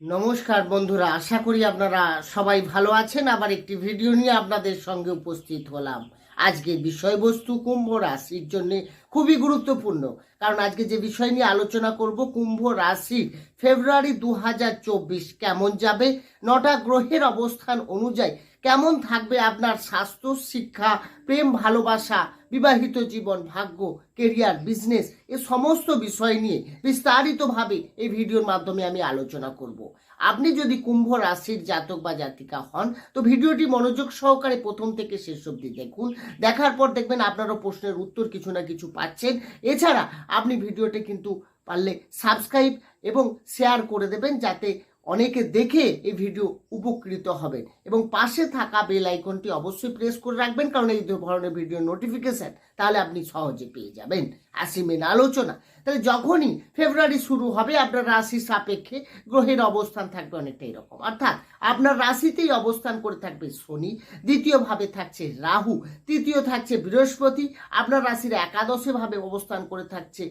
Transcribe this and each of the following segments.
নমস্কার বন্ধুরা, আশা করি আপনারা সবাই ভালো আছেন। আবার একটি ভিডিও নিয়ে আপনাদের সঙ্গে উপস্থিত হলাম। আজকের বিষয়বস্তু কুম্ভ রাশির জন্য খুবই গুরুত্বপূর্ণ। কারণ আজকে যে বিষয় নিয়ে আলোচনা করব, কুম্ভ রাশি ফেব্রুয়ারি দু হাজার চব্বিশ কেমন যাবে, নটা গ্রহের অবস্থান অনুযায়ী কেমন থাকবে আপনার স্বাস্থ্য, শিক্ষা, প্রেম, ভালোবাসা, বিবাহিত জীবন, ভাগ্য কেরিয়ার বিজনেস এ সমস্ত বিষয় নিয়ে বিস্তারিতভাবে এই ভিডিওর মাধ্যমে আমি আলোচনা করব। আপনি যদি কুম্ভ রাশির জাতক বা জাতিকা হন, তো ভিডিওটি মনোযোগ সহকারে প্রথম থেকে শেষ অবধি দেখুন। দেখার পর দেখবেন আপনারও প্রশ্নের উত্তর কিছু না কিছু পাচ্ছেন। এছাড়া আপনি ভিডিওটি কিন্তু পারলে সাবস্ক্রাইব এবং শেয়ার করে দেবেন, যাতে অনেকে দেখে এই ভিডিও উপকৃত হবেন। এবং পাশে থাকা বেল আইকনটি অবশ্যই প্রেস করে রাখবেন, কারণ এই ধরনের ভিডিও নোটিফিকেশন তাহলে আপনি সহজে পেয়ে যাবেন। আসি মেন আলোচনা। তাহলে যখনই ফেব্রুয়ারি শুরু হবে, আপনার রাশি সাপেক্ষে গ্রহের অবস্থান থাকবে অনেকটা এরকম। অর্থাৎ আপনার রাশিতেই অবস্থান করে থাকবে শনি দ্বিতীয়ভাবে থাকছে রাহু, তৃতীয় থাকছে বৃহস্পতি, আপনার রাশির একাদশে ভাবে অবস্থান করে থাকছে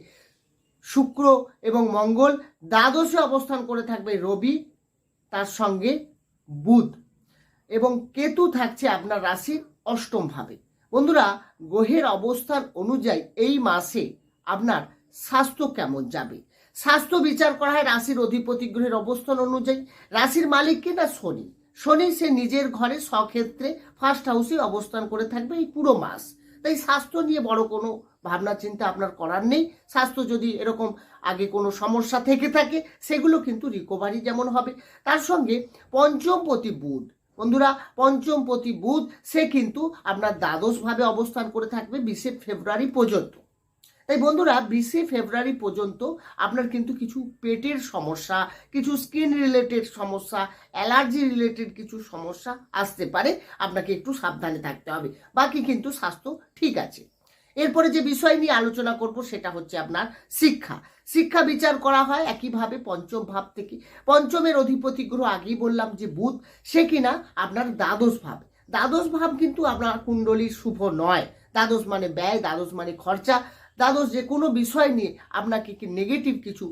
শুক্র এবং মঙ্গল দ্বাদশে অবস্থান করে থাকবে রবি, তার সঙ্গে বুধ এবং কেতু থাকছে আপনার রাশির অষ্টম ভাবে বন্ধুরা, গ্রহের অবস্থান অনুযায়ী এই মাসে আপনার স্বাস্থ্য কেমন যাবে? স্বাস্থ্য বিচার করা হয় রাশির অধিপতি গ্রহের অবস্থান অনুযায়ী। রাশির মালিক কে না শনি? শনি সে নিজের ঘরে স্বক্ষেত্রে ফার্স্ট হাউসে অবস্থান করে থাকবে এই পুরো মাস। তাই স্বাস্থ্য নিয়ে বড় কোনো ভাবনা চিন্তা আপনার করার নেই। স্বাস্থ্য যদি এরকম আগে কোনো সমস্যা থেকে থাকে, সেগুলো কিন্তু রিকভারি যেমন হবে। তার সঙ্গে পঞ্চম প্রতি বুধ। বন্ধুরা পঞ্চম প্রতি বুধ, সে কিন্তু আপনার দ্বাদশভাবে অবস্থান করে থাকবে, বিশে ফেব্রুয়ারি পর্যন্ত। তাই বন্ধুরা, বিশে ফেব্রুয়ারি পর্যন্ত আপনার কিন্তু কিছু পেটের সমস্যা, কিছু স্কিন রিলেটেড সমস্যা অ্যালার্জি রিলেটেড কিছু সমস্যা আসতে পারে। আপনাকে একটু সাবধানে থাকতে হবে। বাকি কিন্তু স্বাস্থ্য ঠিক আছে। এরপরে যে বিষয় নিয়ে আলোচনা করব সেটা হচ্ছে আপনার শিক্ষা। শিক্ষা বিচার করা হয় একইভাবে পঞ্চম ভাব থেকে। পঞ্চমের অধিপতি গ্রহ আগেই বললাম যে বুধ, সে কিনা আপনার দ্বাদশ ভাব। দ্বাদশ ভাব কিন্তু আপনার কুণ্ডলীর শুভ নয়। দ্বাদশ মানে ব্যয়, দ্বাদশ মানে খরচা। দ্বাদশ যে কোনো বিষয় নিয়ে আপনাকে কি নেগেটিভ কিছু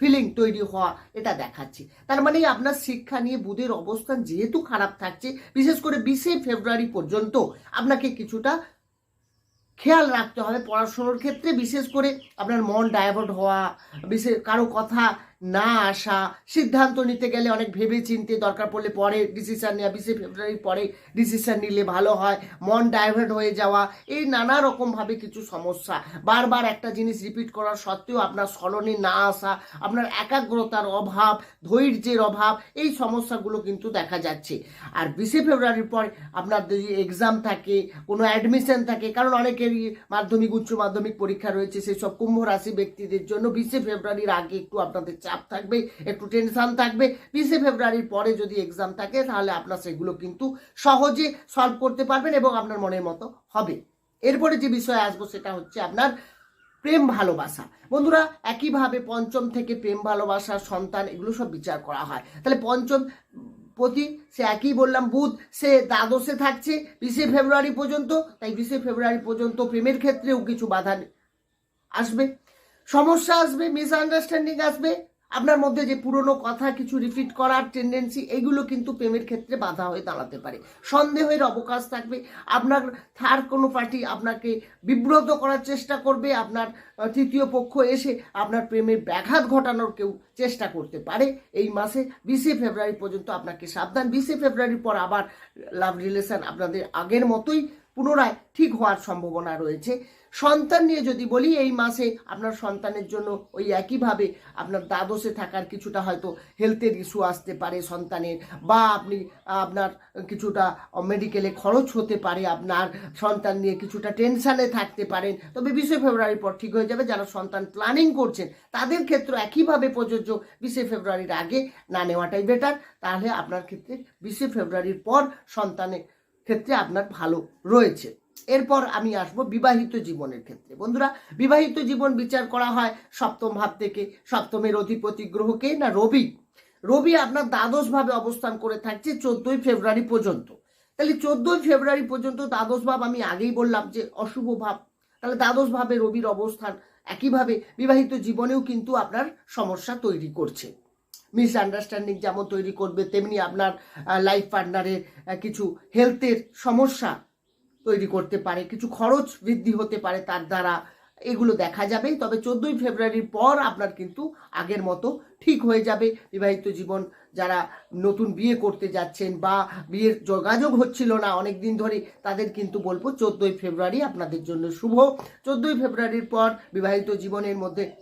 ফিলিং তৈরি হওয়া এটা দেখাচ্ছে। তার মানে আপনার শিক্ষা নিয়ে বুধের অবস্থান যেহেতু খারাপ থাকছে, বিশেষ করে বিশে ফেব্রুয়ারি পর্যন্ত আপনাকে কিছুটা খেয়াল রাখতে হবে পড়াশুনোর ক্ষেত্রে, বিশেষ করে আপনার মন ডাইভার্ট হওয়া, বিশেষ কারও কথা না আসা, সিদ্ধান্ত নিতে গেলে অনেক ভেবে চিনতে দরকার পড়লে পরে ডিসিশন নেওয়া বিশে ফেব্রুয়ারির পরে ডিসিশন নিলে ভালো হয়, মন ডাইভার্ট হয়ে যাওয়া, এই নানা রকমভাবে কিছু সমস্যা। বারবার একটা জিনিস রিপিট করার সত্ত্বেও আপনার স্মরণে না আসা, আপনার একাগ্রতার অভাব, ধৈর্যের অভাব, এই সমস্যাগুলো কিন্তু দেখা যাচ্ছে। আর বিশে ফেব্রুয়ারির পর আপনার যদি এক্সাম থাকে, কোনো অ্যাডমিশন থাকে, কারণ অনেকেরই মাধ্যমিক, উচ্চ মাধ্যমিক পরীক্ষা রয়েছে সেই সব কুম্ভ রাশি ব্যক্তিদের জন্য বিশে ফেব্রুয়ারির আগে একটু আপনাদের চাপ থাকবে, একটু টেনশন থাকবে। বিশে ফেব্রুয়ারির পরে যদি এক্সাম থাকে, তাহলে আপনার সেগুলো কিন্তু সহজে সলভ করতে পারবেন এবং আপনার মনের মতো হবে। এরপরে যে বিষয়ে আসব, সেটা হচ্ছে আপনার প্রেম ভালোবাসা। বন্ধুরা, একইভাবে পঞ্চম থেকে প্রেম ভালোবাসা, সন্তান, এগুলো সব বিচার করা হয়। তাহলে পঞ্চম প্রতি সে একই বললাম, বুধ, সে দ্বাদশে থাকছে বিশে ফেব্রুয়ারি পর্যন্ত। তাই বিশে ফেব্রুয়ারি পর্যন্ত প্রেমের ক্ষেত্রেও কিছু বাধা আসবে। সমস্যা আসবে মিসআন্ডারস্ট্যান্ডিং আসবে। আপনার মধ্যে যে পুরনো কথা, কিছু রিপিট করার টেন্ডেন্সি এগুলো কিন্তু প্রেমের ক্ষেত্রে বাধা হয়ে দাঁড়াতে পারে। সন্দেহের অবকাশ থাকবে, আপনার থার্ড কোনো পার্টি আপনাকে বিব্রত করার চেষ্টা করবে, আপনার তৃতীয় পক্ষ এসে আপনার প্রেমের ব্যাঘাত ঘটানোর কেউ চেষ্টা করতে পারে। এই মাসে বিশে ফেব্রুয়ারি পর্যন্ত আপনাকে সাবধান। বিশে ফেব্রুয়ারির পর আবার লাভ রিলেশন আপনাদের আগের মতোই পুনরায় ঠিক হওয়ার সম্ভাবনা রয়েছে। সন্তান নিয়ে যদি বলি, এই মাসে আপনার সন্তানের জন্য ওই একইভাবে আপনার দ্বাদশে থাকার কিছুটা হয়তো হেলথের ইস্যু আসতে পারে সন্তানের, বা আপনি, আপনার কিছুটা মেডিকেলে খরচ হতে পারে, আপনার সন্তান নিয়ে কিছুটা টেনশানে থাকতে পারেন। তবে বিশে ফেব্রুয়ারির পর ঠিক হয়ে যাবে, যারা সন্তান প্ল্যানিং করছেন, তাদের ক্ষেত্রে একইভাবে প্রযোজ্য। বিশে ফেব্রুয়ারির আগে না নেওয়াটাই বেটার তাহলে আপনার ক্ষেত্রে বিশে ফেব্রুয়ারির পর সন্তানের ক্ষেত্রে আপনার ভালো রয়েছে। এরপর আমি আসব বিবাহিত জীবনের ক্ষেত্রে। বন্ধুরা, বিবাহিত জীবন বিচার করা হয় সপ্তম ভাব থেকে। সপ্তমের অধিপতি গ্রহকে না রবি? রবি আপনার দ্বাদশ ভাবে অবস্থান করে থাকছে চোদ্দই ফেব্রুয়ারি পর্যন্ত। তাহলে চোদ্দই ফেব্রুয়ারি পর্যন্ত দ্বাদশ ভাব আমি আগেই বললাম যে অশুভ ভাব। তাহলে দ্বাদশ ভাবে রবির অবস্থান একইভাবে বিবাহিত জীবনেও কিন্তু আপনার সমস্যা তৈরি করছে। মিসআন্ডারস্ট্যান্ডিং যেমন তৈরি করবে, তেমনি আপনার লাইফ পার্টনারের কিছু হেলথের সমস্যা তৈরি করতে পারে, কিছু খরচ বৃদ্ধি হতে পারে তার দ্বারা, এগুলো দেখা যাবে। তবে চোদ্দোই ফেব্রুয়ারির পর আপনার কিন্তু আগের মতো ঠিক হয়ে যাবে। বিবাহিত জীবন যারা নতুন বিয়ে করতে যাচ্ছেন বা বিয়ের যোগাযোগ হচ্ছিল না অনেক দিন ধরে তাদের কিন্তু বলব চোদ্দোই ফেব্রুয়ারি আপনাদের জন্য শুভ। চোদ্দোই ফেব্রুয়ারির পর বিবাহিত জীবনের মধ্যে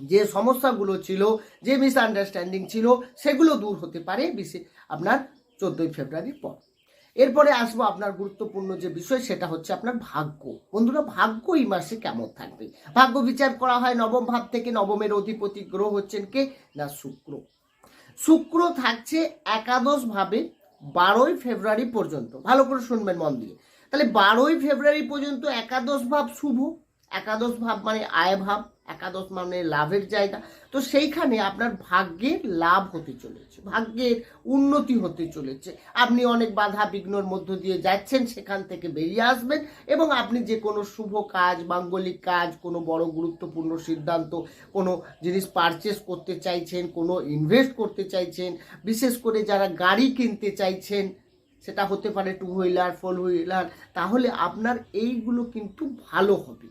যে সমস্যাগুলো ছিল, যে মিসআন্ডারস্ট্যান্ডিং ছিল, সেগুলো দূর হতে পারে বিশে- আপনার চোদ্দোই ফেব্রুয়ারির পর। এরপরে আসব আপনার গুরুত্বপূর্ণ যে বিষয়, সেটা হচ্ছে আপনার ভাগ্য। বন্ধুরা, ভাগ্য এই মাসে কেমন থাকবে? ভাগ্য বিচার করা হয় নবম ভাব থেকে, নবমের অধিপতি গ্রহ হচ্ছেন কে? না, শুক্র। শুক্র থাকছে একাদশ ভাবে বারোই ফেব্রুয়ারি পর্যন্ত। ভালো করে শুনবেন মন দিয়ে। তাহলে বারোই ফেব্রুয়ারি পর্যন্ত একাদশ ভাব শুভ। একাদশ ভাব মানে আয় ভাব, একাদশ মানে লাভের জায়গা। তো সেইখানে আপনার ভাগ্যের লাভ হতে চলেছে, ভাগ্যের উন্নতি হতে চলেছে। আপনি অনেক বাধা বিঘ্নর মধ্য দিয়ে যাচ্ছেন, সেখান থেকে বেরিয়ে আসবেন এবং আপনি যে কোনো শুভ কাজ, মাঙ্গলিক কাজ, কোনো বড় গুরুত্বপূর্ণ সিদ্ধান্ত, কোনো জিনিস পারচেস করতে চাইছেন, কোনো ইনভেস্ট করতে চাইছেন, বিশেষ করে যারা গাড়ি কিনতে চাইছেন, সেটা হতে পারে টু হুইলার ফোর হুইলার তাহলে আপনার এইগুলো কিন্তু ভালো হবে।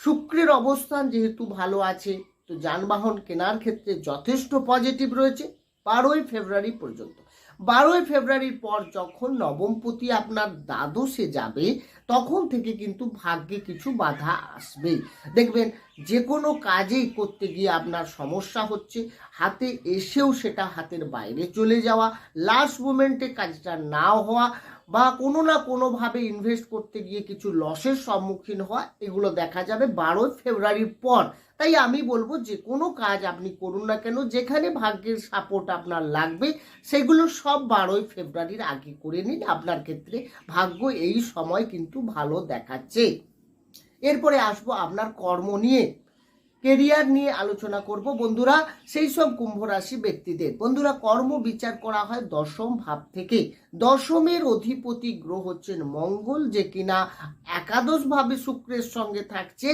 শুক্রের অবস্থান যেহেতু ভালো আছে, তো যানবাহন কেনার ক্ষেত্রে যথেষ্ট পজিটিভ রয়েছে, বারোই ফেব্রুয়ারি পর্যন্ত। বারোই ফেব্রুয়ারির পর যখন নবমপতি আপনার দ্বাদশে যাবে, তখন থেকে কিন্তু ভাগ্যে কিছু বাধা আসবেই দেখবেন যে কোনো কাজেই করতে গিয়ে আপনার সমস্যা হচ্ছে, হাতে এসেও সেটা হাতের বাইরে চলে যাওয়া লাস্ট মোমেন্টে কাজটা না হওয়া বা কোনো না কোনোভাবে ইনভেস্ট করতে গিয়ে কিছু লসের সম্মুখীন হওয়া, এগুলো দেখা যাবে বারোই ফেব্রুয়ারির পর। তাই আমি বলব যে কোনো কাজ আপনি করুন না কেন, যেখানে ভাগ্যের সাপোর্ট আপনার লাগবে, সেগুলো সব বারোই ফেব্রুয়ারির আগে করে নিন। আপনার ক্ষেত্রে ভাগ্য এই সময় কিন্তু ভালো দেখাচ্ছে। এরপরে আসব আপনার কর্ম নিয়ে। কেরিয়ার নিয়ে আলোচনা করব বন্ধুরা, সেই সব কুম্ভ রাশি ব্যক্তিদের। বন্ধুরা, কর্ম বিচার করা হয় দশম ভাব থেকে। দশমের অধিপতি গ্রহ হচ্ছেন মঙ্গল, যে কিনা একাদশ ভাবে শুক্রের সঙ্গে থাকছে।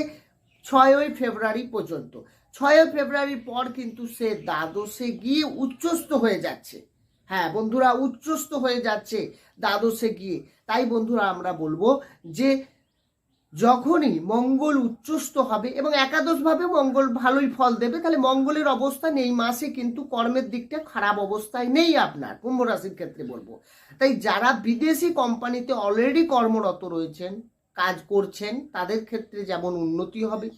ছয়ই ফেব্রুয়ারি পর্যন্ত। ছয়ই ফেব্রুয়ারির পর কিন্তু সে দ্বাদশে গিয়ে উচ্চস্ত হয়ে যাচ্ছে। হ্যাঁ বন্ধুরা উচ্চস্ত হয়ে যাচ্ছে দ্বাদশে গিয়ে। তাই বন্ধুরা, আমরা বলব যে যখনই মঙ্গল উচ্চস্ত হবে এবং একাদশভাবে মঙ্গল ভালোই ফল দেবে, তাহলে মঙ্গলের অবস্থান এই মাসে কিন্তু কর্মের দিকটা খারাপ অবস্থায় নেই আপনার, কুম্ভ রাশির ক্ষেত্রে বলব। তাই যারা বিদেশি কোম্পানিতে অলরেডি কর্মরত রয়েছেন কাজ করছেন, তাদের ক্ষেত্রে যেমন উন্নতি হবে,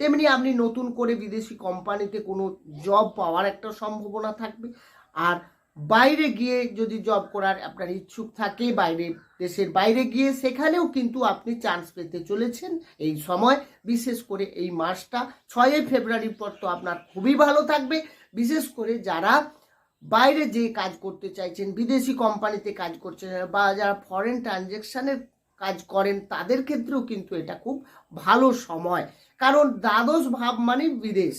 তেমনি আপনি নতুন করে বিদেশি কোম্পানিতে কোনো জব পাওয়ার একটা সম্ভাবনা থাকবে। আর বাইরে গিয়ে যদি জব করার আপনার ইচ্ছুক থাকে, বাইরে, দেশের বাইরে গিয়ে সেখানেও কিন্তু আপনি চান্স পেতে চলেছেন। এই সময়, বিশেষ করে এই মাসটা, ছয়ই ফেব্রুয়ারির পর তো আপনার খুবই ভালো থাকবে। বিশেষ করে যারা বাইরে যে কাজ করতে চাইছেন, বিদেশি কোম্পানিতে কাজ করছেন, বা যারা ফরেন ট্রানজ্যাকশানের কাজ করেন, তাদের ক্ষেত্রেও কিন্তু এটা খুব ভালো সময়। কারণ দ্বাদশ ভাব মানে বিদেশ,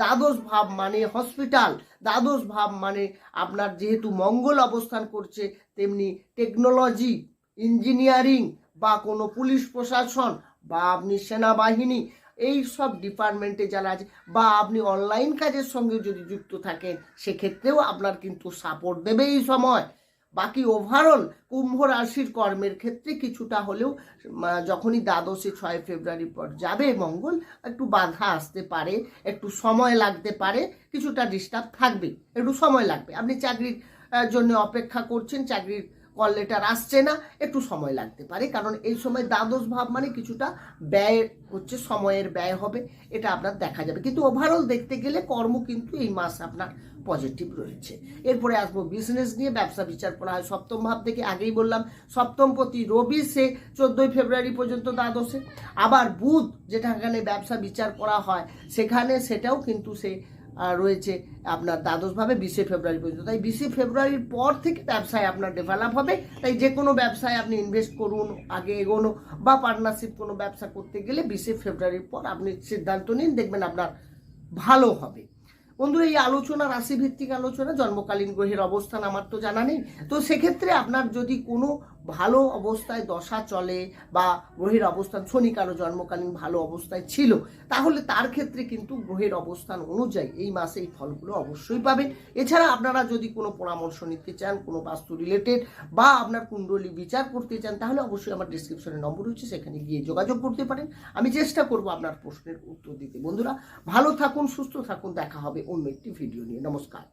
দ্বাদশ ভাব মানে হসপিটাল দ্বাদশ ভাব মানে আপনার যেহেতু মঙ্গল অবস্থান করছে, তেমনি টেকনোলজি ইঞ্জিনিয়ারিং বা কোনো পুলিশ প্রশাসন বা আপনি সেনাবাহিনী, এই সব ডিপার্টমেন্টে যারা আছে বা আপনি অনলাইন কাজের সঙ্গে যদি যুক্ত থাকেন, সেক্ষেত্রেও আপনার কিন্তু সাপোর্ট দেবে এই সময়। বাকি ওভারঅল কুম্ভ রাশির কর্মের ক্ষেত্রে কিছুটা হলেও যখনই দ্বাদশে ছয় ফেব্রুয়ারি পর যাবে মঙ্গল, একটু বাধা আসতে পারে, একটু সময় লাগতে পারে, কিছুটা ডিস্টার্ব থাকবে, একটু সময় লাগবে। আপনি চাকরির জন্য অপেক্ষা করছেন, চাকরির কল লেটার আসছে না, একটু সময় লাগতে পারে, কারণ এই সময় দ্বাদশ ভাব মানে কিছুটা ব্যয় হচ্ছে, সময়ের ব্যয় হবে, এটা আপনার দেখা যাবে। কিন্তু ওভারঅল দেখতে গেলে কর্ম কিন্তু এই মাস আপনার পজিটিভ রয়েছে। এরপরে আসব বিজনেস নিয়ে, ব্যবসা বিচার করা হয়। সপ্তম ভাব থেকে আগেই বললাম, সপ্তম প্রতি রবি সে চোদ্দোই ফেব্রুয়ারি পর্যন্ত দ্বাদশে। আবার বুধ যেটা এখানে ব্যবসা বিচার করা হয়, সেখানে সেটাও কিন্তু সে রয়েছে আপনার দ্বাদশভাবে বিশে ফেব্রুয়ারি পর্যন্ত। তাই বিশে ফেব্রুয়ারির পর থেকে ব্যবসায় আপনার ডেভেলপ হবে। তাই যে কোনো ব্যবসায় আপনি ইনভেস্ট করুন, আগে এগোনো বা পার্টনারশিপ কোনো ব্যবসা করতে গেলে বিশে ফেব্রুয়ারির পর আপনি সিদ্ধান্ত নিন, দেখবেন আপনার ভালো হবে। বন্ধু এই আলোচনা, রাশিভিত্তিক আলোচনা, জন্মকালীন গ্রহের অবস্থান, আমার তো জানা নেই। তো সেক্ষেত্রে আপনার যদি কোনো ভালো অবস্থায় দশা চলে বা গ্রহের অবস্থান শনি কারও জন্মকালীন ভালো অবস্থায় ছিল, তাহলে তার ক্ষেত্রে কিন্তু গ্রহের অবস্থান অনুযায়ী এই মাসে এই ফলগুলো অবশ্যই পাবেন এছাড়া আপনারা যদি কোনো পরামর্শ নিতে চান, কোনো বাস্তু রিলেটেড বা আপনার কুণ্ডলী বিচার করতে চান, তাহলে অবশ্যই আমার ডিসক্রিপশনে নম্বর রয়েছে, সেখানে গিয়ে যোগাযোগ করতে পারেন। আমি চেষ্টা করব আপনার প্রশ্নের উত্তর দিতে। বন্ধুরা, ভালো থাকুন, সুস্থ থাকুন, দেখা হবে অন্য একটি ভিডিও নিয়ে। নমস্কার।